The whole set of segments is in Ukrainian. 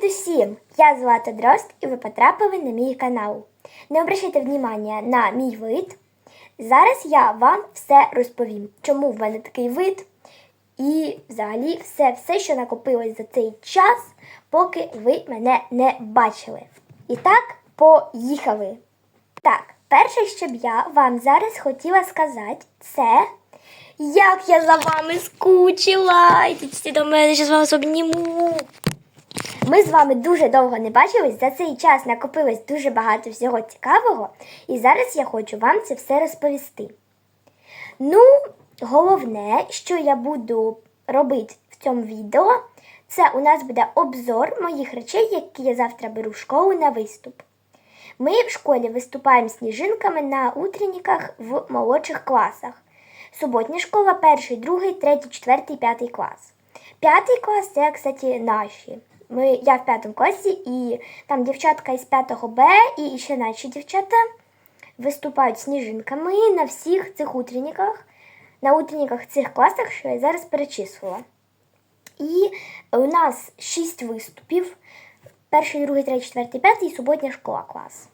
Привіт усім! Я звати Дрозд і ви потрапили на мій канал. Не обращайте внимання на мій вид. Зараз я вам все розповім, чому в мене такий вид. І взагалі все, все, що накопилось за цей час, поки ви мене не бачили. І так, поїхали. Так, перше, що б я вам зараз хотіла сказати, це як я за вами скучила. Ідіть до мене, зараз вас обніму. Ми з вами дуже довго не бачились. За цей час накопилось дуже багато всього цікавого, і зараз я хочу вам це все розповісти. Ну, головне, що я буду робити в цьому відео, це у нас буде обзор моїх речей, які я завтра беру в школу на виступ. Ми в школі виступаємо сніжинками на утренниках в молодших класах. Суботня школа, перший, другий, третій, четвертий, п'ятий клас. П'ятий клас це, кстати, наші. Ми, я в п'ятому класі, і там дівчатка із 5 Б і ще наші дівчата виступають сніжинками на всіх цих утренниках, на утренниках цих класах, що я зараз перечислила. І у нас шість виступів: перший, другий, третій, четвертий, п'ятий суботня школа клас.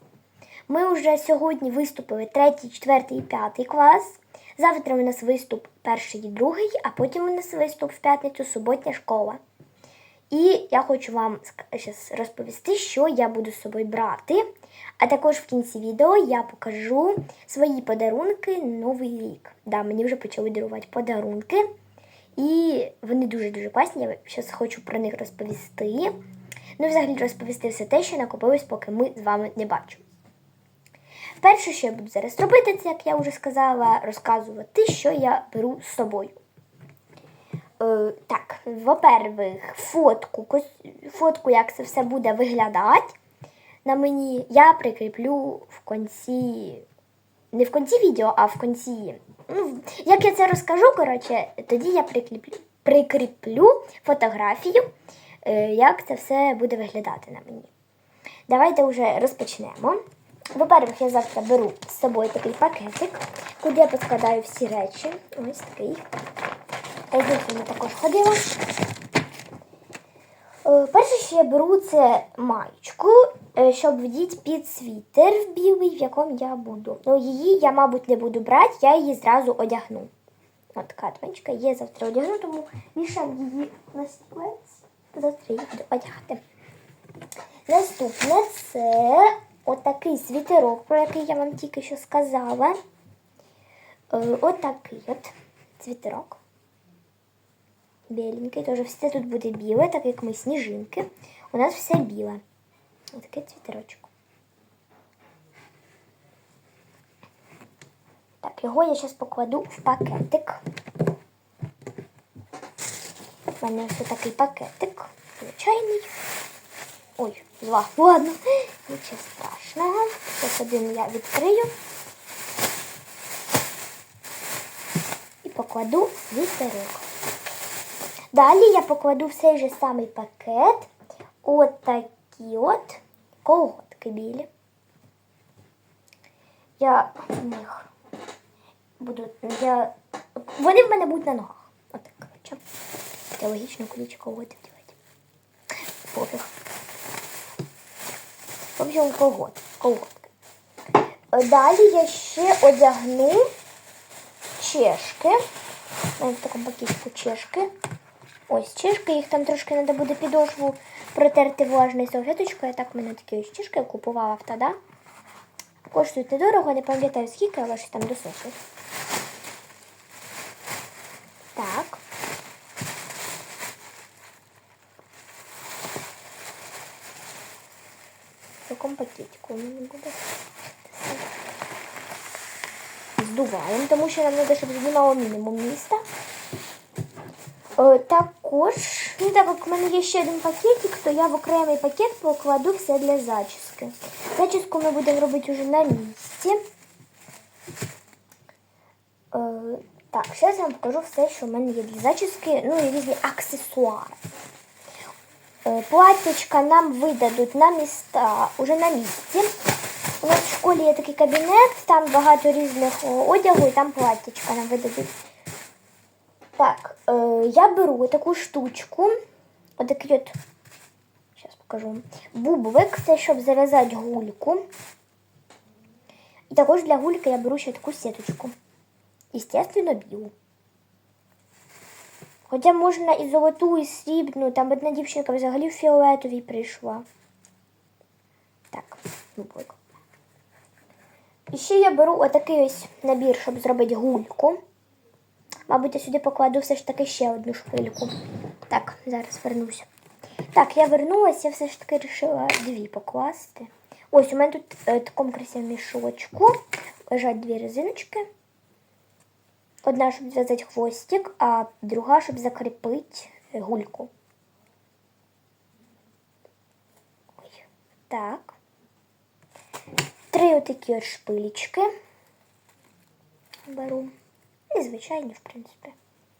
Ми вже сьогодні виступили третій, четвертий і п'ятий клас. Завтра у нас виступ перший і другий, а потім у нас виступ в п'ятницю суботня школа. І я хочу вам зараз розповісти, що я буду з собою брати. А також в кінці відео я покажу свої подарунки Новий рік. Да, мені вже почали дарувати подарунки. І вони дуже-дуже класні. Я зараз хочу про них розповісти. Ну, взагалі розповісти все те, що накопилось, поки ми з вами не бачимо. Перше, що я буду зараз робити, це, як я вже сказала, розказувати, що я беру з собою. Е, так, во-первых, фотку, фотку, як це все буде виглядати на мені, я прикріплю в кінці. Не в кінці відео, а в кінці. Ну, як я це розкажу, коротше, тоді я прикріплю, прикріплю фотографію, е, як це все буде виглядати на мені. Давайте вже розпочнемо. Во-первых, я завтра беру з собою такий пакетик, куди я поскладаю всі речі. Ось такий. З також ходила. Е, Перше, що я беру, це маєчку, е, щоб вдіти під світер білий, в якому я буду. Ну, її я, мабуть, не буду брати, я її зразу одягну. От така тванчика є завтра одягну, тому вішам її на стілець. Завтра її буду одягати. Наступне це отакий світерок, про який я вам тільки що сказала. Е, Отакий от світерок. Біленький, теж все тут буде біле, так як ми сніжинки. У нас все біле. Отакий цвітерочок. Так, його я зараз покладу в пакетик. У мене ось такий пакетик. Звичайний. Ой, зла. Ладно, нічого страшного. Ось один я відкрию. І покладу в світерок. Далі я покладу в цей же самий пакет от такі от колготки білі. Я в них буду. Я... Вони в мене будуть на ногах. Отак, коротше. Це логічно, куди ці колготи вдівати. Пофіг. В колгот. Колготки. Далі я ще одягну чешки. Мене в такому пакетику чешки. Ось чешки, їх там трошки треба буде підошву протерти влажною салфеточкою. Так в мене такі ось чешки я купувала в тада. Коштують недорого, не пам'ятаю скільки, але ж там до сотні. Так. В якому пакетику у мене буде? Здуваємо, тому що нам треба, щоб здувало мінімум міста. Е, Також, ну так як в мене є ще один пакетик, то я в окремий пакет покладу все для зачіски. Зачіску ми будемо робити вже на місці. Е, Так, зараз я вам покажу все, що в мене є для зачіски, ну і різні аксесуари. Е, Платтячка нам видадуть на міста, уже на місці. У нас в школі є такий кабінет, там багато різних одягу і там платтячка нам видадуть. Так, е, я беру таку штучку. Отакий от. Зараз покажу. Бублик це щоб зав'язати гульку. І також для гульки я беру ще таку сіточку. Естественно, білу. Хоча можна і золоту, і срібну, там одна дівчинка взагалі в фіолетовій прийшла. Так, бублик. І я беру отакий ось набір, щоб зробити гульку. Мабуть, я сюди покладу все ж таки ще одну шпильку. Так, зараз вернусь. Так, я вернулася, я все ж таки вирішила дві покласти. Ось у мене тут е, в такому красивому мішочку лежать дві резиночки. Одна, щоб зв'язати хвостик, а друга, щоб закріпити е, гульку. Ой, так. Три отакі от шпилечки беру. Звичайні, в принципі,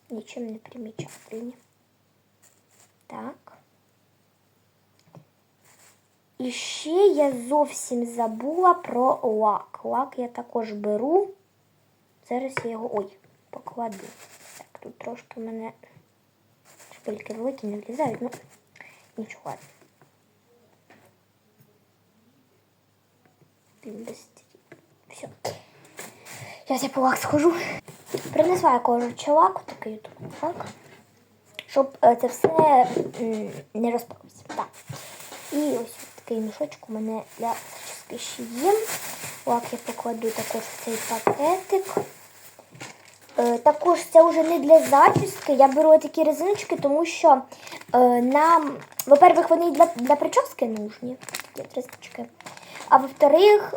нічим не примічательні. Так. І ще я зовсім забула про лак. Лак я також беру. Зараз я його. Ой, покладу. Так, тут трошки в мене шпильки великі не влізають, ну нічого. ладно. Все. Зараз я по лак схожу. Принесла я коротше лак, такий от лак, щоб е, це все не розпалося. Так. І ось такий мішочок у мене для зачіски ще є. Лак я покладу також цей пакетик. Е, Також це вже не для зачіски. Я беру такі резиночки, тому що е, нам, во-первых, вони для, для прически нужні. Такі резиночки. А во-вторых,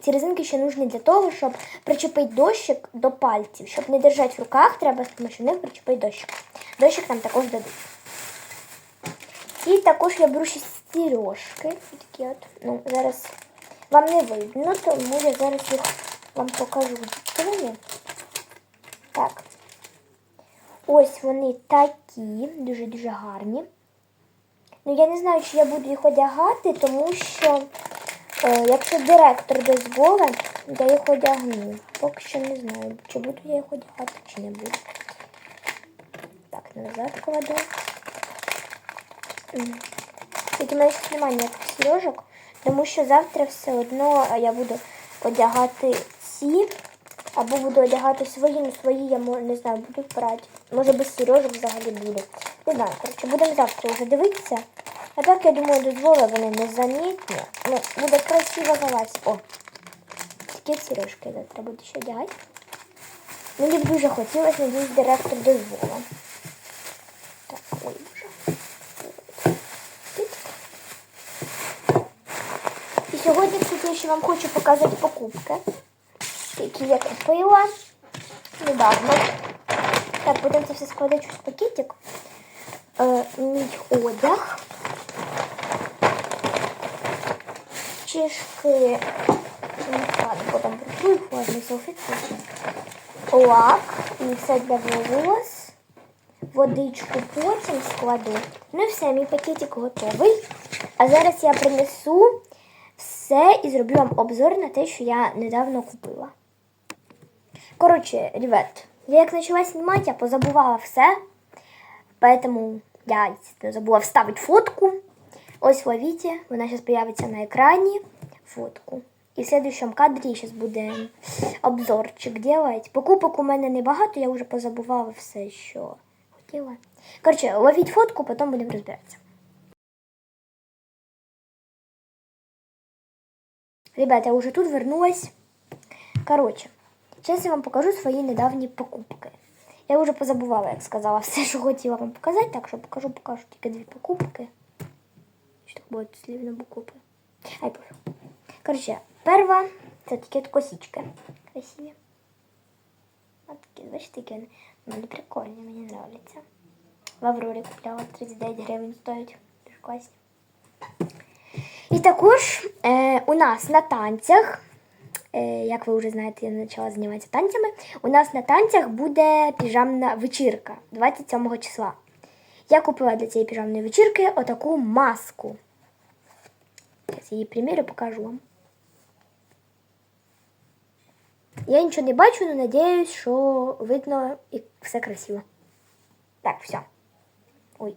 ці резинки ще нужні для того, щоб причепити дощик до пальців. Щоб не держати в руках, треба з них причепити дощик. Дощик нам також дадуть. І також я беру ще стірожки. Такі от. Ну, зараз вам не видно, тому я зараз їх вам покажу. Так. Ось вони такі, дуже-дуже гарні. Ну, я не знаю, чи я буду їх одягати, тому що, якщо директор дозволить, я їх одягну. Поки що не знаю, чи буду я їх одягати, чи не буду. Так, назад кладу. Тільки в мене ще немає ніяких сережок, тому що завтра все одно я буду одягати ці, або буду одягати свої, ну свої я не знаю, буду брати. Може без сережок взагалі буду. Не знаю, коротше, будемо завтра вже дивитися. А так, я думаю, дозволи вони незамітні. Ну, буде красиво залазь. О, такі сережки завтра буду ще одягати. Мені дуже хотілося, надіюсь, директор дозволив. Так, ой. Тик. І сьогодні, кстати, я ще вам хочу показати покупки, які я купила недавно. Так, будемо це все складати в пакетик. Е, мій Ну, ладно, потім прикрою їх, ладно, салфетки. Лак і все для волос. Водичку потім складу. Ну все, мій пакетик готовий. А зараз я принесу все і зроблю вам обзор на те, що я недавно купила. Коротше, ребят, я як почала знімати, я позабувала все. Поэтому я забула вставити фотку. Ось ловите, вона зараз появиться на екрані. Фотку. І в следующем кадрі зараз буде обзорчик делать. Покупок у мене небагато, я вже позабувала все, що хотіла. Коротше, ловіть фотку, потім будемо розбиратися. Ребята, я уже тут вернулась. Короче, сейчас я вам покажу свої недавні покупки. Я вже позабувала, як сказала, все, що хотіла вам показати, так що покажу, покажу тільки дві покупки. Що так буде слівно букви. Ай, пофіг. Короче, перша це такі от косички. Красиві. От такі, бачите, такі вони. Вони прикольні, мені нравляться. В Аврорі купляла 39 гривень стоять. Дуже класні. І також е, у нас на танцях, е, як ви вже знаєте, я почала займатися танцями. У нас на танцях буде піжамна вечірка 27 числа. Я купила для цієї піжамної вечірки отаку маску. Зараз її примірю, покажу вам. Я нічого не бачу, але надіюсь, що видно і все красиво. Так, все. Ой.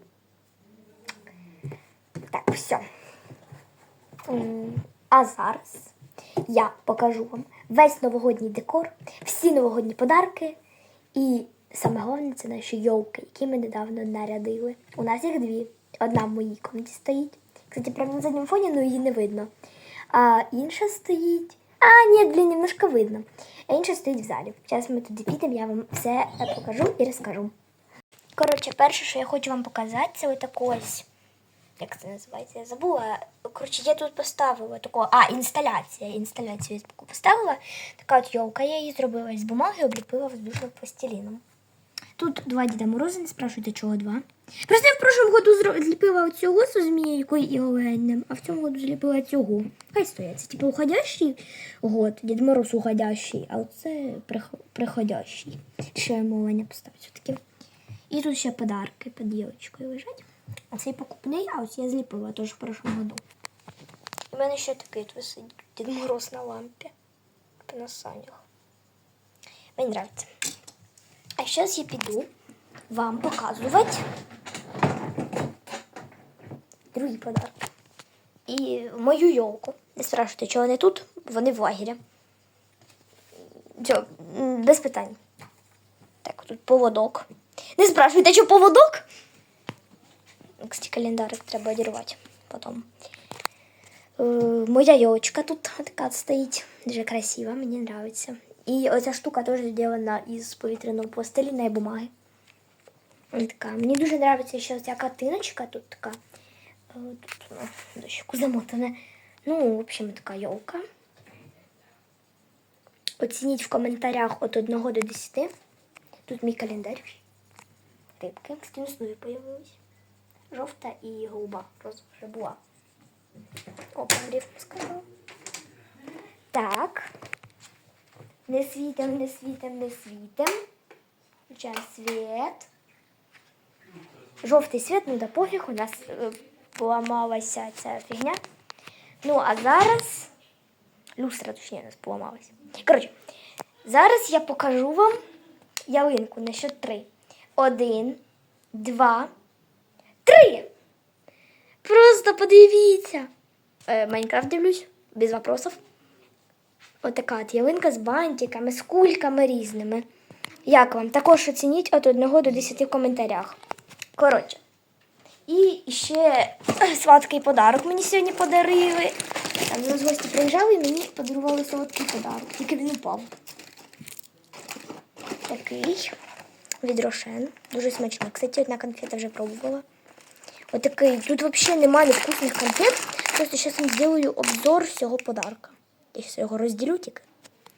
Так, все. А зараз я покажу вам весь новогодній декор, всі новогодні подарки. І саме головне це наші йолки, які ми недавно нарядили. У нас їх дві. Одна в моїй комнаті стоїть. Кстати, прямо на задньому фоні, але її не видно. А інша стоїть. А, ні, блін, немножко видно. А інша стоїть в залі. Зараз ми туди підемо, я вам все покажу і розкажу. Коротше, перше, що я хочу вам показати, це отаку ось. Як це називається? Я забула. Коротше, я тут поставила таку. А, інсталяція. Інсталяцію я поставила. Така от йолка, я її зробила з бумаги, обліпила воздушним пластиліном. Тут два Діда Мороза, не спрашуйте, чого два. Просто я в прошлому году зліпила цього з змійкою і оленем, а в цьому году зліпила цього. Хай стоять. Типу уходящий год, Дід Мороз уходящий, а оце приходящий. Ще йому оленя все-таки. І тут ще подарки під ялочкою лежать. А цей покупний, а ось я зліпила теж в прошлому году. У мене ще такий от висить Дід Мороз на лампі. На санях. Мені нравиться. А зараз я піду вам показувати другі подарки. І мою йолку. Не спрашуйте, чого вони тут, вони в лагері. Все, без питань. Так, тут поводок. Не спрашуйте, що поводок? Кстати, календарик треба одірвати потім. Е, Моя елочка тут така стоїть. Дуже красиво, мені нравится. І оця штука теж зроблена із повітряного пластиліна і бумаги. Така. Мені дуже подобається ще ця картиночка тут така. Е, Тут вона дощику замотана. Ну, в общем, така йолка. Оцініть в коментарях від 1 до 10. Тут мій календар. Рибки. Кстати, нові появились. Жовта і голуба. Розова вже була. О, прям рифму сказала. Так. Не світим, не світим, не світим. Включаємо світ. Жовтий світ, ну да пофіг, у нас е, поламалася ця фігня. Ну, а зараз. Люстра, точніше, у нас поламалася. Коротше, зараз я покажу вам ялинку на счет три. Один, два, три. Просто подивіться. Е, Майнкрафт дивлюсь, без вопросов. Отака от ялинка з бантиками, з кульками різними. Як вам? Також оцініть від 1 до 10 в коментарях. Коротше. І ще сладкий подарок мені сьогодні подарили. Там нас гості приїжджали і мені подарували солодкий подарок. Тільки він упав. Такий від Рошен. Дуже смачний. Кстати, одна конфета вже пробувала. Отакий. Тут взагалі немає невкусних конфет. Просто зараз вам зроблю обзор всього подарка. Я зараз його розділю тільки.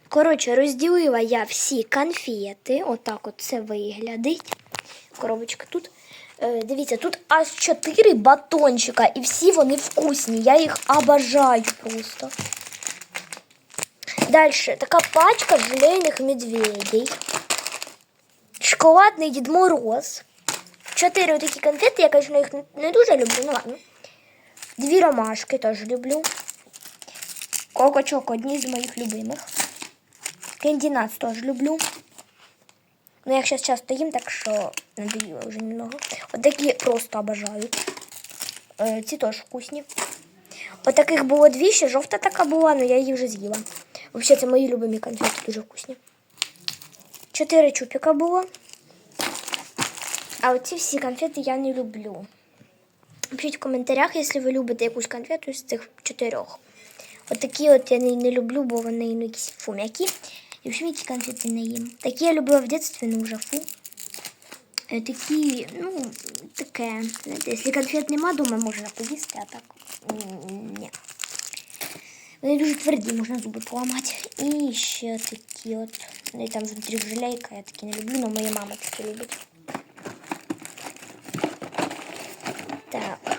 Коротше, розділила я всі конфети. Отак от це виглядить. Коробочка тут. Е, дивіться, тут аж 4 батончика, і всі вони вкусні. Я їх обожаю просто. Далі така пачка желейних медведей. Шоколадний Дід Мороз. Чотири такі конфети, я, звісно, їх не- не дуже люблю, ну ладно. Дві ромашки теж люблю. Кокочок одні з моїх любимих. Кендінац теж люблю. Ну, я зараз часто їм, так що надоїло вже немного. От такі просто обожаю. Е, ці теж вкусні. От таких було дві, ще жовта така була, але я її вже з'їла. Взагалі, це мої любимі конфети, дуже вкусні. Чотири чупіка було. А оці всі конфети я не люблю. Пишіть в коментарях, якщо ви любите якусь конфету з цих чотирьох. От такі от я не, люблю, бо вони ну, якісь фу м'які. І взагалі ці конфети не їм. Такі я любила в дитинстві, ну вже фу. Е, Такі, ну, таке. Знаєте, якщо конфет нема вдома, можна поїсти, а так ні. Вони дуже тверді, можна зуби поламати. І ще такі от. Ну і там внутрі желейка, я такі не люблю, але моя мама такі любить. Так.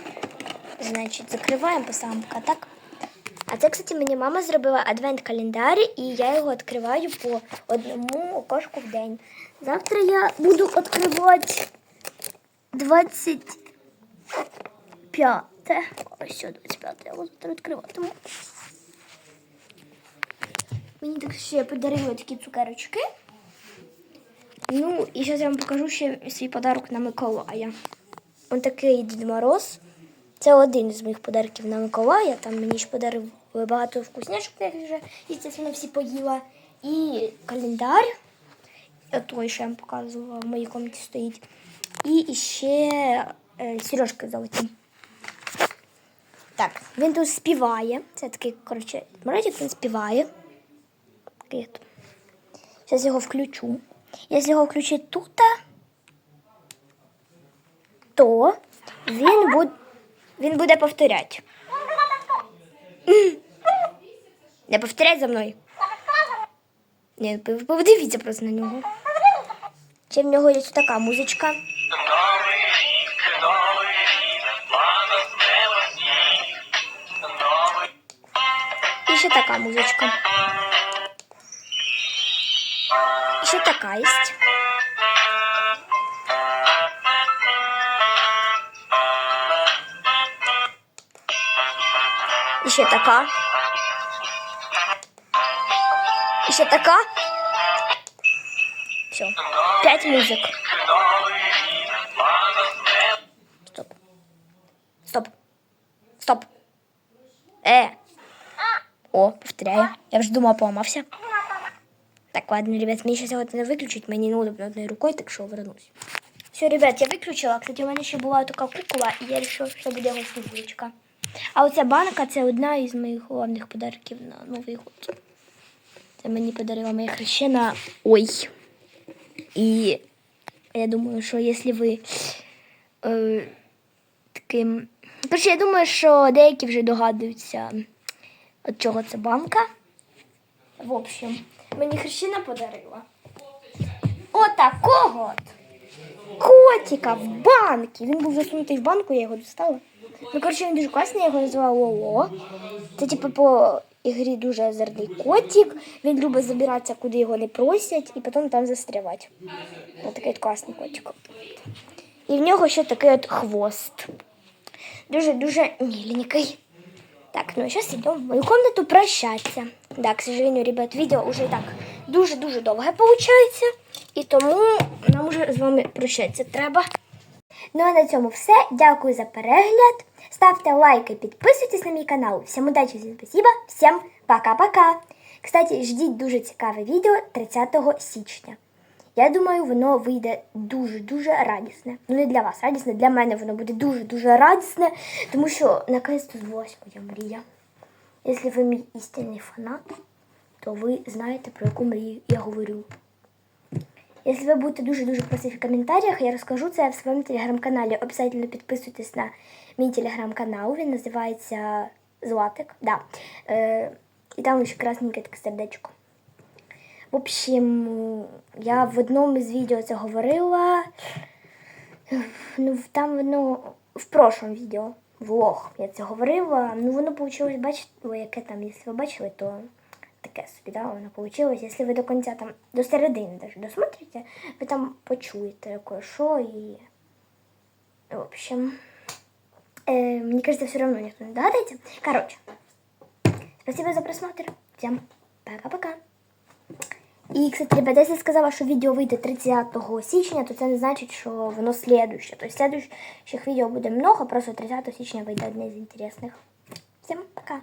Значить, закриваємо, поставимо пока так. А це, кстати, мені мама зробила адвент-календар, і я його відкриваю по одному окошку в день. Завтра я буду відкривати 25. Ось що 25 я його завтра відкриватиму. Мені так ще подарили такі цукерочки. Ну, і зараз я вам покажу ще свій подарок на Миколая. Ось такий Дід Мороз. Це один з моїх подарків на Миколая. Там мені ж подарив багато вкусняшок, вже, звісно, всі поїла. І календар. Той, що я вам показувала, в моїй комнаті стоїть. І ще е, сережки золоті. Так, він тут співає. Це такий, коротше, морозик, він співає. Зараз його включу. Якщо його включити тут, то він буде, він буде повторяти. Не повторяй за мною. Ви подивіться просто на нього. Ще в нього є така музичка. І ще така музичка. І ще така є. Ще така. І ще така. Все. П'ять музик. новий рік, мама смелості. Стоп. Стоп. Стоп. Е. О, повторяю. Я вже думала, поламався. Так, ладно, ребят, мені сейчас його не виключить, мені неудобно одною рукою, так що вернусь. Все, ребят, я виключила. Кстати, у мене ще була така кукола, і я вирішила, що буде його снігурочка. А оця банка це одна із моїх головних подарків на Новий год. Це мені подарила моя хрещена. Ой. І я думаю, що якщо ви е, таким. Короче, я думаю, що деякі вже догадуються, від чого це банка. В общем, мені хрещина подарила. Отакого от котика в банки. Він був засунутий в банку, я його достала. Ну, коротше, він дуже класний, я його називала Лоло. Це, типу, по ігрі дуже озерний котик. Він любить забиратися, куди його не просять, і потім там застрявати. Ось такий класний котик. І в нього ще такий от хвост. Дуже-дуже миленький. Так, ну сейчас идем в мою комнату прощаться. Да, к сожалению, ребят, видео уже и так дуже-дуже довге получається. І тому нам уже з вами прощатися треба. Ну а на цьому все. Дякую за перегляд. Ставте лайки, підписуйтесь на мій канал. Всім удачі, всім спасибо, всім пока-пока. Кстати, ждіть дуже цікаве відео 30 січня. Я думаю, воно вийде дуже-дуже радісне. Ну, не для вас радісне, для мене воно буде дуже-дуже радісне, тому що наконець-то збулась моя мрія. Якщо ви мій істинний фанат, то ви знаєте, про яку мрію я говорю. Якщо ви будете дуже-дуже просити в коментарях, я розкажу це в своєму телеграм-каналі. Обов'язково підписуйтесь на мій телеграм-канал. Він називається Златик. Да. Е, і там ще красненьке таке сердечко. В общем, я в одному з відео це говорила. Ну, там воно в прошлом відео, влог, я це говорила. Ну, воно вийшло, бачите, яке там, якщо ви бачили, то таке собі, да, воно вийшло. Якщо ви до кінця там, до середини даже досмотрите, ви там почуєте, яке що і. В общем, э, мне кажется, все равно никто не догадается. Короче, спасибо за просмотр. Всем пока-пока. І, кстати, ребята, якщо я сказала, що відео вийде 30 січня, то це не значить, що воно слідуще. Тобто слідуючих відео буде много, просто 30 січня вийде одне з інтересних. Всім пока!